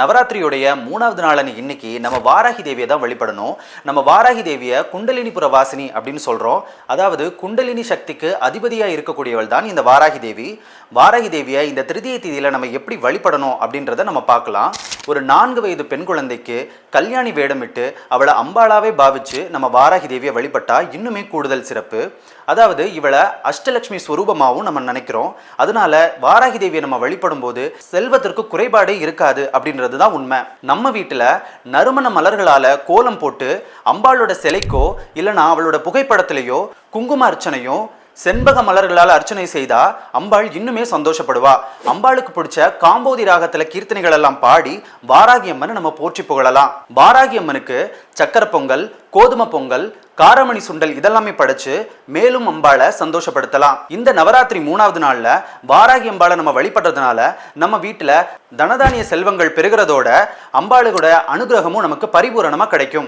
நவராத்திரியுடைய மூணாவது நாளான இன்னைக்கு நம்ம வாராகி தேவியை தான் வழிபடணும். நம்ம வாராகி தேவியை குண்டலினிபுர வாசினி அப்படின்னு சொல்கிறோம் அதாவது குண்டலினி சக்திக்கு அதிபதியாக இருக்கக்கூடியவள் தான் இந்த வாராகி தேவி. வாராகி தேவியை இந்த திருதிய தேதியில் நம்ம எப்படி வழிபடணும் அப்படின்றத நம்ம பார்க்கலாம். ஒரு நான்கு வயது பெண் குழந்தைக்கு கல்யாணி வேடமிட்டு அவளை அம்பாளாவே பாவிச்சு நம்ம வாராகி தேவியை வழிபட்டா இன்னுமே கூடுதல் சிறப்பு. அதாவது இவளை அஷ்டலட்சுமி ஸ்வரூபமாகவும் நம்ம நினைக்கிறோம். அதனால வாராகி தேவியை நம்ம வழிபடும் போது செல்வத்திற்கு குறைபாடே இருக்காது அப்படின்றது தான் உண்மை. நம்ம வீட்டில் நறுமண மலர்களால் கோலம் போட்டு அம்பாளோட சிலைக்கோ இல்லைன்னா அவளோட புகைப்படத்திலேயோ குங்கும அர்ச்சனையோ செண்பக மலர்களால் அர்ச்சனை செய்தா அம்பாள் இன்னுமே சந்தோஷப்படுவா. அம்பாளுக்கு பிடிச்ச காம்போதி ராகத்துல கீர்த்தனைகள் எல்லாம் பாடி வாராகி அம்மனை நம்ம போற்றி புகழலாம். வாராகி அம்மனுக்கு சக்கர பொங்கல் கோதுமை பொங்கல் காரமணி சுண்டல் இதெல்லாமே படைச்சு மேலும் அம்பாளை சந்தோஷப்படுத்தலாம். இந்த நவராத்திரி மூணாவது நாளில் வாராகி அம்பாளை நம்ம வழிபடுறதுனால நம்ம வீட்டில் தனதானிய செல்வங்கள் பெருகிறதோட அம்பாளுடைய அனுகிரகமும் நமக்கு பரிபூரணமாக கிடைக்கும்.